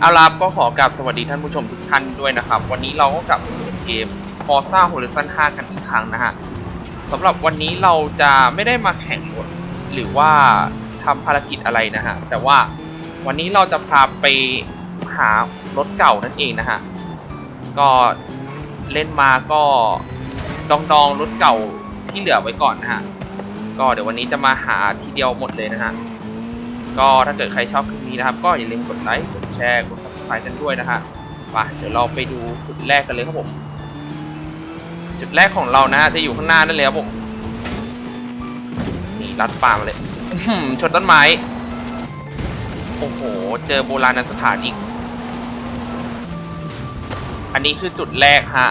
เอาล่ะก็ขอกราบสวัสดีท่านผู้ชมทุกท่านด้วยนะครับ วันนี้เราก็กลับมาเล่นเกม Forza Horizon 5 กันอีกครั้งนะฮะสำหรับวันนี้เราจะไม่ได้มาแข่งรถหรือว่าทำภารกิจอะไรนะฮะ แต่ว่าวันนี้เราจะพาไปหารถเก่านั่นเองนะฮะ ก็เล่นมาก็ดองดองรถเก่าที่เหลือไว้ก่อนนะฮะ ก็เดี๋ยววันนี้จะมาหาทีเดียวหมดเลยนะฮะ ก็ถ้าเกิดใครชอบคลิปนี้นะครับ ก็อย่าลืมกดไลค์ ชร์ กด subscribe กันด้วยนะฮะไปเดี๋ยวเราไปดูจุดแรกกันเลยครับผม จุดแรกของเรานะฮะจะอยู่ข้างหน้านั่นเลยครับผม นี่ลัดป่ามาเลยชนต้นไม้ โอ้โห เจอโบราณสถานอีก อันนี้คือจุดแรกฮะ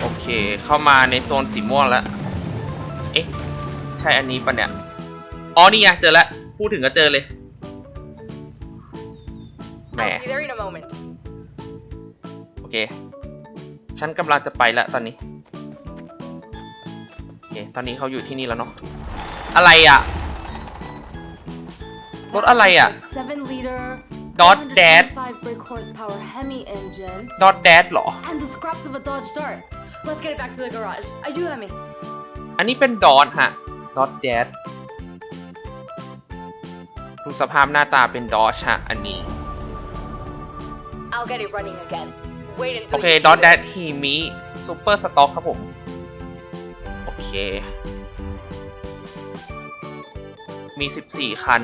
โอเค เข้ามาในโซนสีม่วงแล้ว เอ๊ะ ใช่อันนี้ปะเนี่ย อ๋อ นี่ไงเจอแล้ว พูดถึงก็เจอเลย แหม I'll be there in a moment. โอเค ฉันกำลังจะไปแล้วตอนนี้ โอเค ตอนนี้เขาอยู่ที่นี่แล้วเนาะ อะไรอะ รถอะไรอะ Seven liter. Dodge Dad. 5 brake horsepower Hemi engine. ดอ d แดดหรอ And the scraps of a Dodge Dart. Let's get it back to the garage. I do let me. อันนี้เป็นดอ t ฮะ ดอ d แดดดูสภาพหน้าตาเป็นดอ h ฮะ อันนี้ I'll get it running again. Wait until โอเค you see ดอ t แดด this. ฮีมิซูเปอร์สต็อกครับผม โอเค มี 14 คัน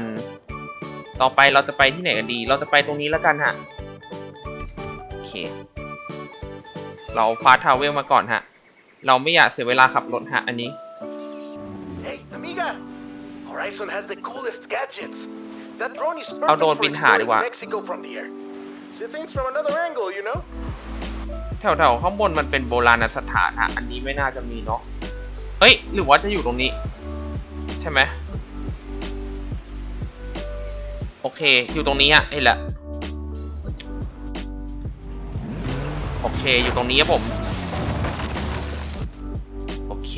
ต่อไปเราจะไปที่ไหนกันดี เราจะไปตรงนี้แล้วกันฮะ โอเค เราฟาทาวเวลมาก่อนฮะ เราไม่อยากเสียเวลาขับรถฮะ อันนี้ Hey, amiga! Horizon has the coolest gadgets. That drone is เอา perfect โดรน for บินหาดีกว่า exploring Mexico from the air. See things from another angle, you know? แถวๆข้างบนมันเป็นโบราณสถานฮะอันนี้ไม่น่าจะมีเนาะเฮ้ย หรือว่าจะอยู่ตรงนี้ ใช่ไหม โอเค อยู่ตรงนี้อะเห็นแหละโอเค อยู่ตรงนี้ครับผม โอเค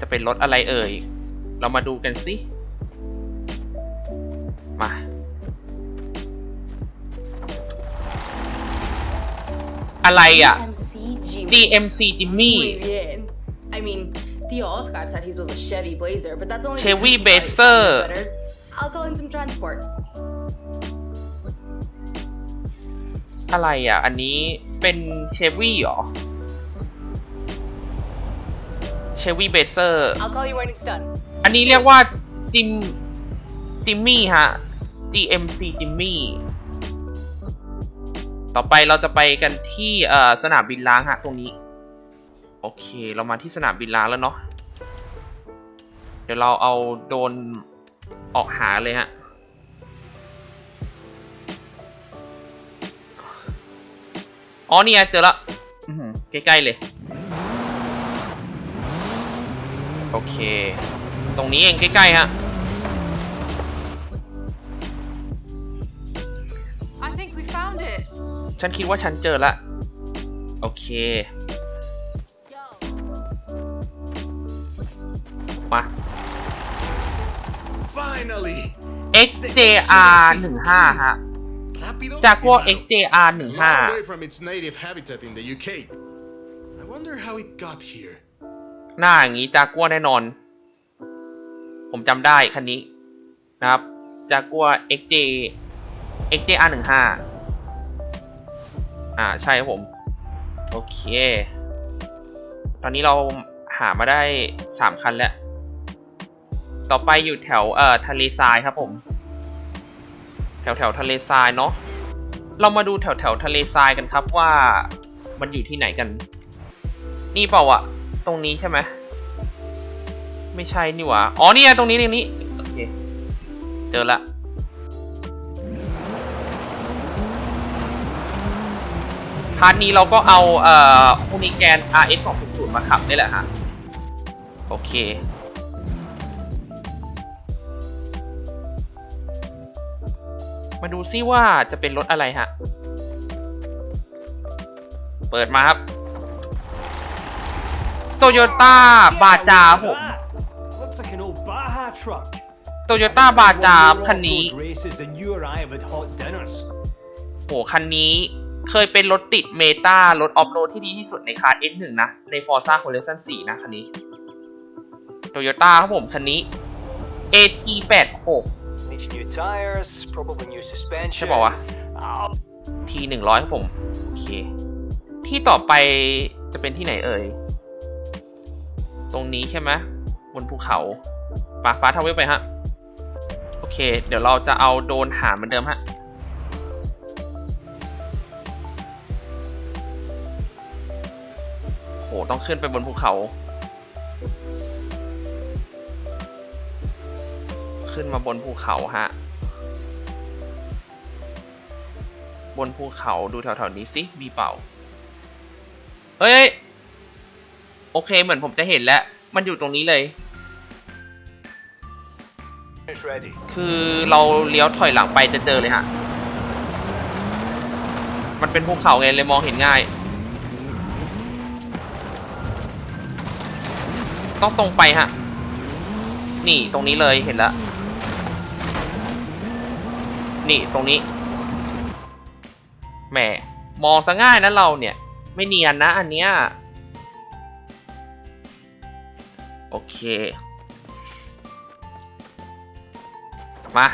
จะเป็นรถอะไรเอ่ย เรามาดูกันสิ อะไรอะ MC Jimmy. DMC Jimmy Muy bien. I mean, Theo Oscar said his was a Chevy Blazer, but that's only Chevy because he thought it Blazer. sounded better. I'll call in some transport. อะไรอะ อันนี้เป็นเชฟวี่เหรอ เชฟวี่เบเซอร์ I'll call you when it's done. อันนี้เรียกว่าจิม จิมมี่ฮะ GMC จิมมี่ ต่อไปเราจะไปกันที่เอ่อสนามบินล้างฮะตรงนี้ โอเคเรามาที่สนามบินล้างแล้วเนาะเดี๋ยวเราเอาโดนออกหาเลยฮะอ๋อนี่ไงเจอละใกล้ๆเลย โอเค ตรงนี้เองใกล้ๆฮะ ฉันคิดว่าฉันเจอละ โอเค มา Finally! XJR 15ฮะ Rápido จากพวก y raro. XJR Long 15 away from its native habitat in the UK. I wonder how it got here. หน้าอย่างนี้จากัวแน่นอน ผมจำได้คันนี้ นะครับจากัว XJ XJR 15 อ่าใช่ครับผม โอเค ตอนนี้เราหามาได้ 3 คันแล้ว ต่อไปอยู่แถวเอ่อทะเลทรายครับผม แถวแถวทะเลทรายเนาะเรามาดูแถวแถวทะเลทรายกันครับว่ามันอยู่ที่ไหนกัน นี่เปล่าอะตรงนี้ใช่ไหมไม่ใช่นี่หว่าอ๋อนี่ไงตรงนี้ตรงนี้โอเคเจอละาร์ทนี้เราก็เอาเอ่อฮูนิแกน RX 200มาขับนี่แหละฮะ โอเค มาดูซิว่าจะเป็นรถอะไรฮะ เปิดมาครับโตโยต้าบาจาผม Looks like an old Baja truck. โตโยต้าบาจาคันนี้ Off-road races and you or I have had hot dinners. โหคันนี้ เคยเป็นรถติดเมตารถออฟโรดที่ดีที่สุดในคาร์ S1 นะ ใน Forza Horizon 4 นะคันนี้โตโยต้าครับผม คันนี้ AT86 Needs new tires, probably new suspension. ใช่ป่าวะ Ah, T100 ครับผม โอเค ที่ต่อไปจะเป็นที่ไหนเอ่ย ตรงนี้ใช่ไหมบนภูเขาปาฟ้าทาวเวลไปฮะ โอเค เดี๋ยวเราจะเอาโดรนหาเหมือนเดิมฮะ ต้องขึ้นไปบนภูเขา ขึ้นมาบนภูเขาฮะ บนภูเขาดูแถวๆนี้สิมีเปล่า เฮ้ย โอเคเหมือนผมจะเห็นแล้ว มันอยู่ตรงนี้เลย it's ready. คือเราเลี้ยวถอยหลังไปจะเจอเลยฮะ มันเป็นภูเขาไงเลยมองเห็นง่าย ต้องตรงไปฮะ นี่ตรงนี้เลยเห็นแล้วนี่ตรงนี้ แหม มองซะง่ายนะเราเนี่ย ไม่เนียนนะอันเนี้ย โอเค มา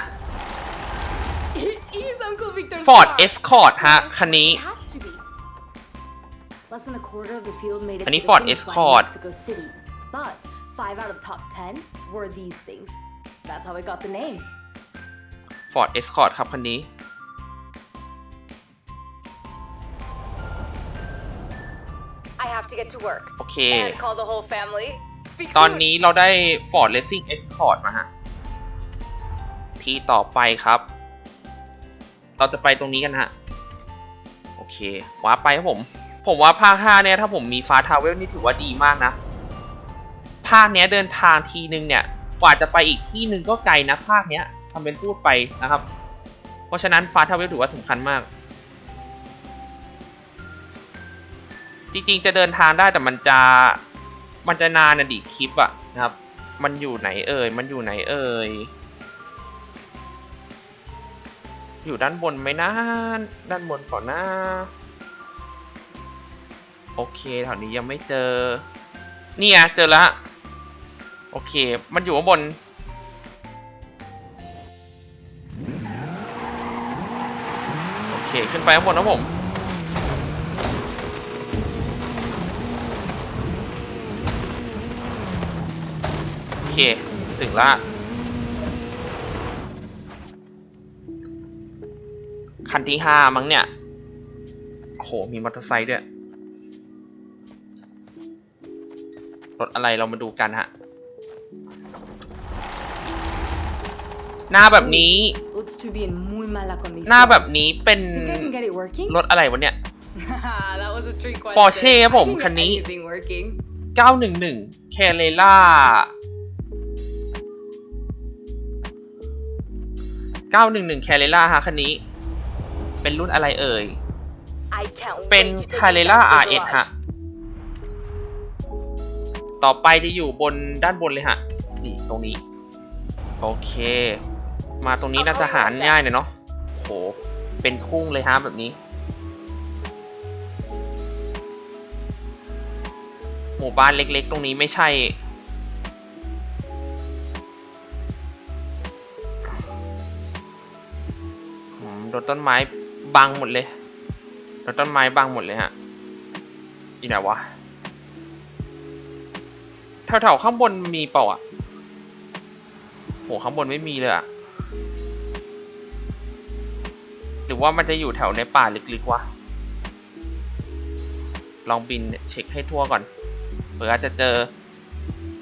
He's Uncle Victor's Ford car. Escort ฮะ Yes, คันนี้ it has to be. Less than a quarter of the field made it อัน to นี้ the Ford finish line in Escort Mexico City, but five out of top ten were these things. That's how it got the name. Ford Escort ครับคันนี้ I have to get to work. โอเค And call the whole family. Speak ตอน soon. นี้เราได้ Ford Racing Escort มาฮะ ที่ต่อไปครับ เราจะไปตรงนี้กันฮะ โอเคว้าร์ปไปครับผม ผมว่าภาค5เนี่ย ถ้าผมมีฟ้าทาวเวลนี่ถือว่าดีมากนะ ภาคเนี้ยเดินทางทีนึงเนี่ยกว่าจะไปอีกที่หนึ่งก็ไกลนะภาคเนี้ยทำเป็นพูดไปนะครับ เพราะฉะนั้นฟาทาเวลถือว่าสำคัญมาก จริงๆจะเดินทางได้แต่มันจะมันจะนานนะดิคลิปอะนะครับ มันอยู่ไหนเอ่ยมันอยู่ไหนเอ่ยอยู่ด้านบนไหมนะด้านบนก่อนนะโอเคแถวนี้ยังไม่เจอนี่ไงเจอแล้ว โอเค มันอยู่ข้างบน โอเค ขึ้นไปข้างบนนะผม โอเค ถึงละ คันที่ห้ามั้งเนี่ย โอ้โห มีมอเตอร์ไซค์ด้วย รถอะไรเรามาดูกันฮะ หน้าแบบนี้ Looks to be in muy mala condición. หน้าแบบนี้เป็น Think I can get it working? รถอะไรวะเนี่ย that was a trick question. Porsche ครับผม I can คัน get นี้ anything working. 911 c a r e l a 911 c a r e l a ฮะคันนี้ เป็นรุ่นอะไรเอ่ย I can't เป็น wait to take c a r e this l a down to the RS garage. ฮะ ต่อไปจะอยู่บนด้านบนเลยฮะ นี่ตรงนี้ โอเค มาตรงนี้น่าจะหาง่ายหน่อยเนาะโห เป็นคุ้งเลยฮะแบบนี้หมู่บ้านเล็กๆ ตรงนี้ไม่ใช่อืมโดนต้นไม้บังหมดเลย โดนต้นไม้บังหมดเลยฮะอีไหนวะ แถวๆข้างบนมีเปล่าอะโหข้างบนไม่มีเลยอะ หรือว่ามันจะอยู่แถวในป่าลึกๆวะ ลองบินเช็คให้ทั่วก่อน เผื่ออาจจะเจอ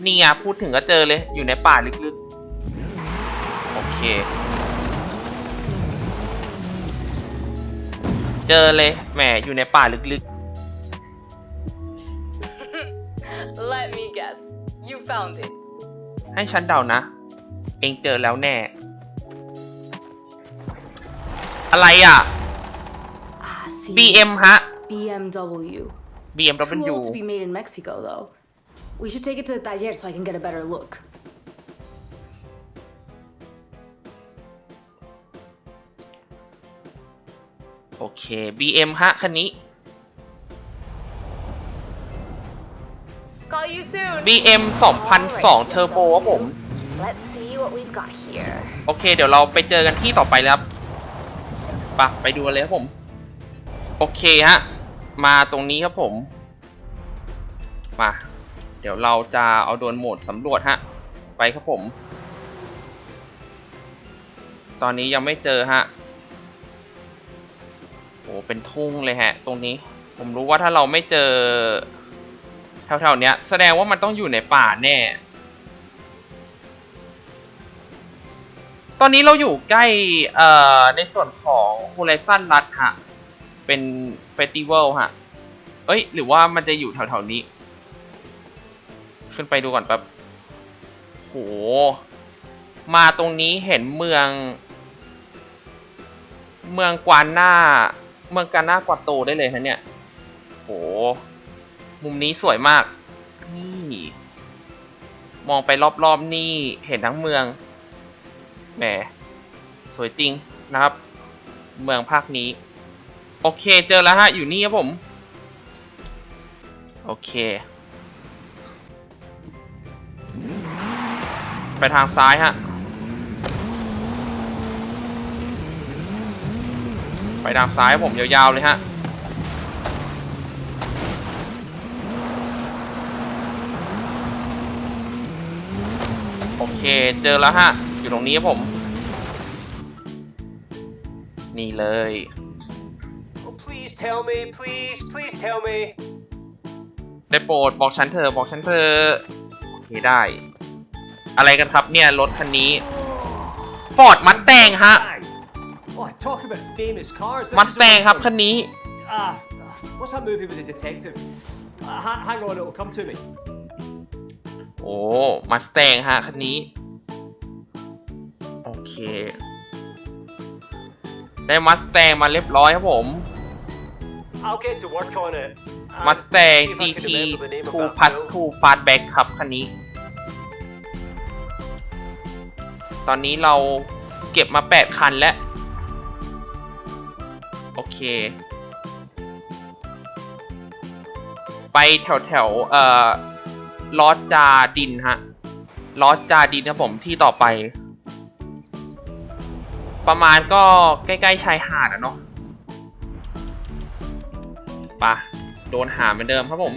นี่ไงพูดถึงก็เจอเลย อยู่ในป่าลึกๆ โอเค เจอเลย แหม อยู่ในป่าลึก Let me guess. You found it. ๆให้ฉันเดานะ เองเจอแล้วแน่ อะไรอะ Ah, see. BM ฮะ BMW. Too BMW old to be made in Mexico, though. We should take it to the taller so I can get a better look. โอเค BM ฮะคันนี้ Call you soon. BM 2002 Turbo ครับผม Let's see what we've got here. โอเค เดี๋ยวเราไปเจอกันที่ต่อไปแล้วครับ ปะไปดูกันเลยครับผม โอเคฮะ มาตรงนี้ครับผม มา เดี๋ยวเราจะเอาโดนโหมดสำรวจฮะ ไปครับผม ตอนนี้ยังไม่เจอฮะ โอ้เป็นทุ่งเลยฮะ ตรงนี้ ผมรู้ว่าถ้าเราไม่เจอแถวๆเนี้ย แสดงว่ามันต้องอยู่ในป่าแน่ ตอนนี้เราอยู่ใกล้ในส่วนของ Horizon รัดฮะ เป็นเฟสติวัลฮะ เอ้ย หรือว่ามันจะอยู่แถวๆนี้ ขึ้นไปดูก่อนแป๊บโห มาตรงนี้เห็นเมือง เมืองกวานหน้า เมืองกาน่ากวาโตได้เลยนะเนี่ย โห มุมนี้สวยมาก นี่ มองไปรอบๆนี่ เห็นทั้งเมือง แหม สวยจริงนะครับ เมืองภาคนี้ โอเคเจอแล้วฮะ อยู่นี่ครับผม โอเค ไปทางซ้ายฮะ ไปทางซ้ายผมยาวๆเลยฮะโอเค เจอแล้วฮะ อยู่ตรงนี้ครับผม นี่เลย Oh, please tell me, please, please tell me. ได้โปรดบอกฉันเธอะบอกฉันเธอะโอเคได้ อะไรกันครับเนี่ย รถคันนี้ Ford Mustang ฮะ Oh, talk about famous cars. This is Mustang only ครับ for- คันนี้ Ah, what's that movie with the detective? Uh, ha- hang on, it'll come to me. โอ้มาสแตงฮะคันนี้โอ เค ได้มาสแตงมาเรียบร้อยครับผม I'll get to work on it. and มาสแตง see if I can GT remember the name of 2 that Plus film. 2 Fastback ครับคันนี้ ตอนนี้เราเก็บมา 8 คันแล้ว โอเค ไปแถวแถวๆเอ่อลอสจาดินฮะลอสจาดินครับผมที่ต่อไป ประมาณก็ใกล้ๆชายหาดอะเนาะปะโดนหาเหมือนเดิมครับผม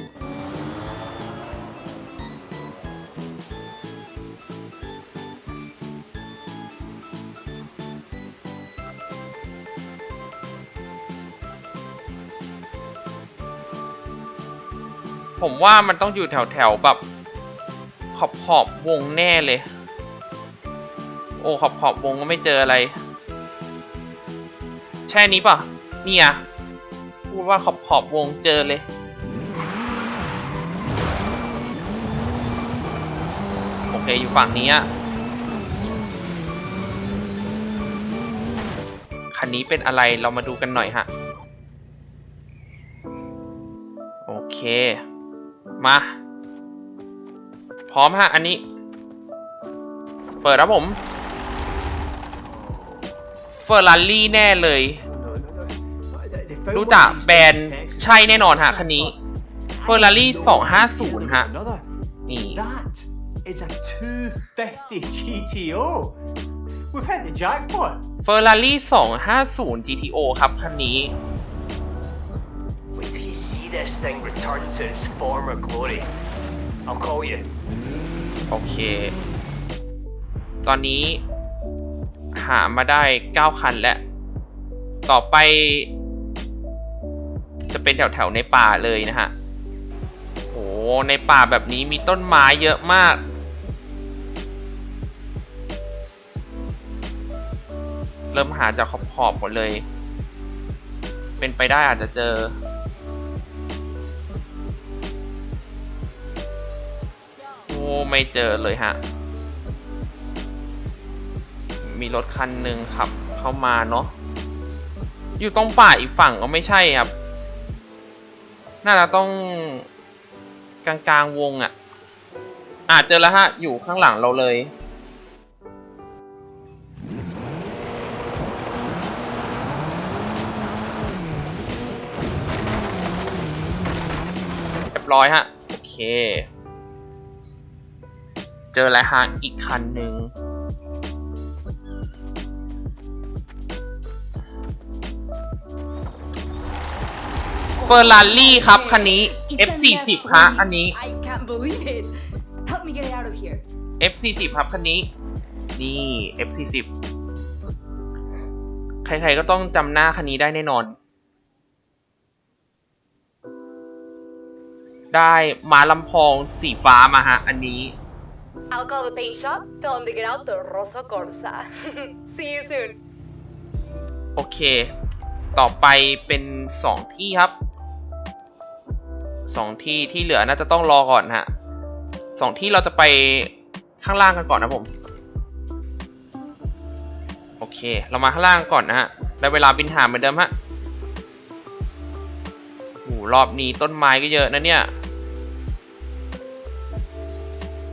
ผมว่ามันต้องอยู่แถวๆแบบ ขอบขอบวงแน่เลย โอ้ขอบขอบวงก็ไม่เจออะไร ใช่นี้ป่ะเนี่อะพูดว่าขอบขอบวงเจอเลย โอเค อยู่ฝั่งนี้อะคันนี้เป็นอะไรเรามาดูกันหน่อยฮะ โอเค มา พร้อมฮะ อันนี้ เปิดครับผม อร์รารี่แน่เลย No, no, no. They- they found รู้ one จัก of these แบรน things ด์ in Texas. ใช่แน่นอนฮะคันนี้ I Ferrari had no idea 250 there ฮะ was another. นี่ That is a 250 GTO. We've hit the jackpot. Ferrari 250 GTO ครับคันนี้ Wait till you see this thing return to its former glory. I'll call you. โอเค ตอนนี้ หามาได้ 9 คันแล้ว ต่อไป จะเป็นแถวๆในป่าเลยนะฮะโอ้ในป่าแบบนี้มีต้นไม้เยอะมากเริ่มหาจากขอบๆหมดเลย เป็นไปได้อาจจะเจอ โอ้ ไม่เจอเลยฮะ มีรถคันหนึ่งขับเข้ามาเนาะอยู่ตรงป่าอีกฝั่งก็ไม่ใช่ครับ น่าจะต้องกลางกลางวงอะ่ะ อาจเจอแล้วฮะ อยู่ข้างหลังเราเลย เรียบร้อยฮะ โอเค เจอแล้วฮะ อีกคันหนึ่ง อร์รารี่ครับคันนี้ It's an F40 ฮะอันนี้ I can't believe it. Help me get it out of here. F40 ครับคันนี้ นี่ F40 ใครๆก็ต้องจำหน้าคันนี้ได้แน่นอน ได้มาลำพองสีฟ้ามาฮะอันนี้ I'll call the paint shop. Tell them to get out the Rosa Corsa. See you soon. โอเค ต่อไปเป็นสองที่ครับ สองที่ที่เหลือน่าจะต้องรอก่อนฮะสองที่เราจะไปข้างล่างกันก่อนนะผม โอเค เรามาข้างล่างก่อนนะฮะได้เวลาบินหาเหมือนเดิมฮะโอ้โหรอบนี้ต้นไม้ก็เยอะนะเนี่ย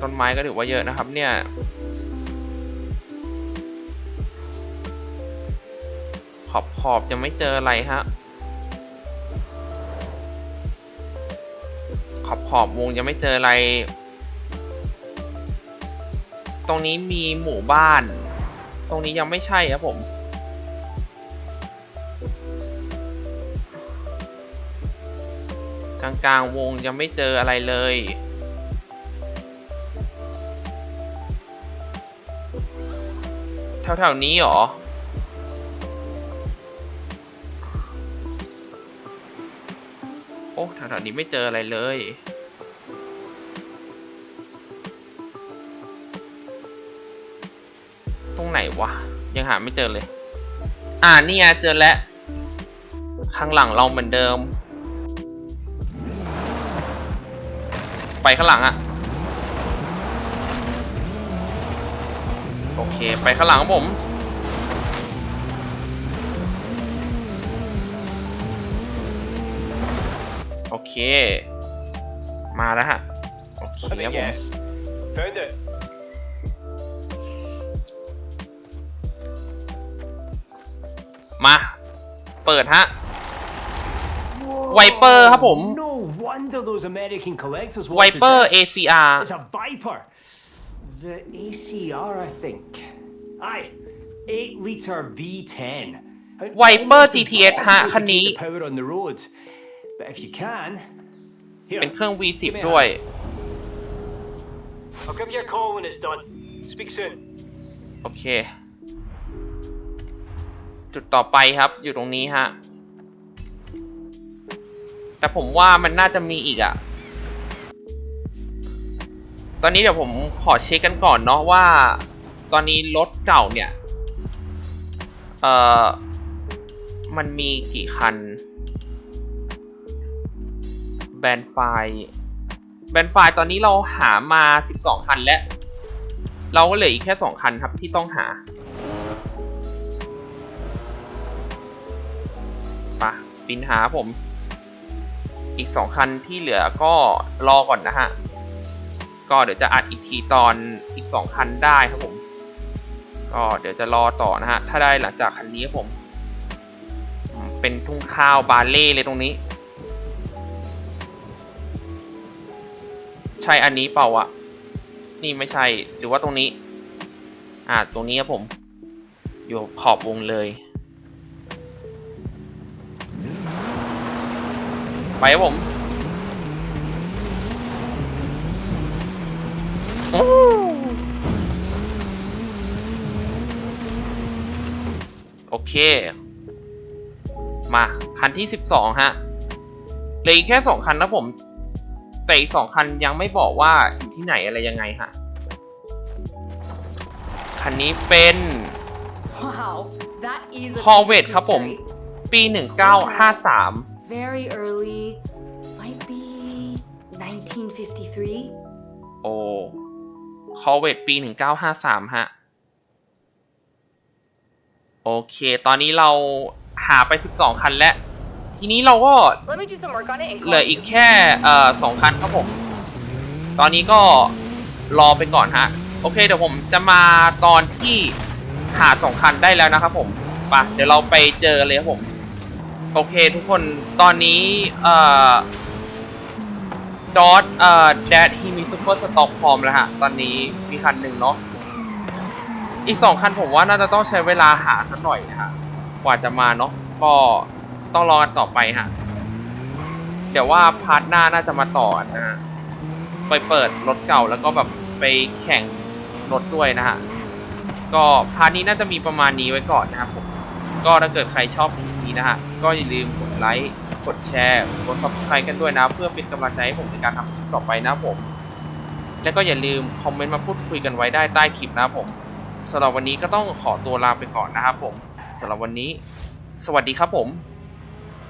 ต้นไม้ก็ถือว่าเยอะนะครับเนี่ยขอบขอบยังไม่เจออะไรฮะ ขอบขอบวงยังไม่เจออะไร ตรงนี้มีหมู่บ้าน ตรงนี้ยังไม่ใช่ครับผม กลางกลางๆวงยังไม่เจออะไรเลยแถวๆนี้หรอ แถวๆนี้ไม่เจออะไรเลย ตรงไหนวะ ยังหาไม่เจอเลย อ่านี่ไงเจอแล้ว ข้างหลังเราเหมือนเดิม ไปข้างหลังอะโอเค ไปข้างหลังครับผม มาแล้วฮะ โอเค I ครับ think ผม yes. Found it. มา เปิดฮะ Viper ครับผม No wonder those American collectors wanted Viper this. ACR It's a Viper. The ACR, I think. Aye, 8 litre V10. Viper Almost GTS ฮะ impossible to คันนี้ keep the power on the road. But if you can, here, เป็นเครื่อง V10 Give me a ด้วย I'll give you a call when it's done. Speak soon. โอเค จุดต่อไปครับอยู่ตรงนี้ฮะ แต่ผมว่ามันน่าจะมีอีกอะตอนนี้เดี๋ยวผมขอเช็คกันก่อนเนาะว่า ตอนนี้รถเก่าเนี่ย เอ่อ มันมีกี่คัน แบนไฟล์แบนไฟล์ตอนนี้เราหามา 12 คันแล้ว เราก็เหลืออีกแค่ 2 คันครับที่ต้องหาปะปินหาผม อีก 2 คันที่เหลือก็รอก่อนนะฮะ ก็เดี๋ยวจะอัดอีกทีตอนอีก 2 คันได้ครับผม ก็เดี๋ยวจะรอต่อนะฮะ ถ้าได้หลังจากคันนี้ครับผมอืมเป็นทุ่งข้าวบาเล่เลยตรงนี้ ใช่อันนี้เปล่าอะนี่ไม่ใช่ หรือว่าตรงนี้ อ่า ตรงนี้ครับผม อยู่ขอบวงเลย ไปครับผมโอเค มา คันที่ 12 ฮะเหลืออีกแค่ 2 คันนะผม แต่อีก2คันยังไม่บอกว่าอยู่ที่ไหนอะไรยังไงฮะ คันนี้เป็น Wow, that is a Corvette piece of ครับผม history. ปี 1953 Very early, might be 1953. โอ้คอเวตปี 1953 ฮะ โอเค ตอนนี้เราหาไป 12 คันแล้ว ทีนี้เราก็ Let me do some work on it and เหลือ call อี you. กแค่เอ่อสองคันครับผม ตอนนี้ก็รอไปก่อนฮะ โอเคเดี๋ยวผมจะมาตอนที่หาสองคันได้แล้วนะครับผมไปะเดี๋ยวเราไปเจอเลยครับผม โอเคทุกคนตอนนี้เอ่อจอร์ดเอ่อแดดที่มีซูเปอร์สต็อกพร้อมแล้วฮะ ตอนนี้มีคันหนึ่งเนาะ อีกสองคันผมว่าน่าจะต้องใช้เวลาหาสักหน่อยนะฮะ กว่าจะมาเนาะก็ ต้องรอกันต่อไปฮะ เดี๋ยวว่าพาร์ทหน้าน่าจะมาต่อนะฮะ ไปเปิดรถเก่าแล้วก็แบบไปแข่งรถด้วยนะฮะ ก็พาร์ทนี้น่าจะมีประมาณนี้ไว้ก่อนนะครับผม ก็ถ้าเกิดใครชอบคลิปนี้นะฮะ ก็อย่าลืมกดไลค์ กดแชร์ กด subscribe กันด้วยนะ เพื่อเป็นกำลังใจให้ผมในการทำคลิปต่อไปนะผม แล้วก็อย่าลืมคอมเมนต์มาพูดคุยกันไว้ได้ใต้คลิปนะครับผมสำหรับวันนี้ก็ต้องขอตัวลาไปก่อนนะครับผมสำหรับวันนี้ สวัสดีครับผม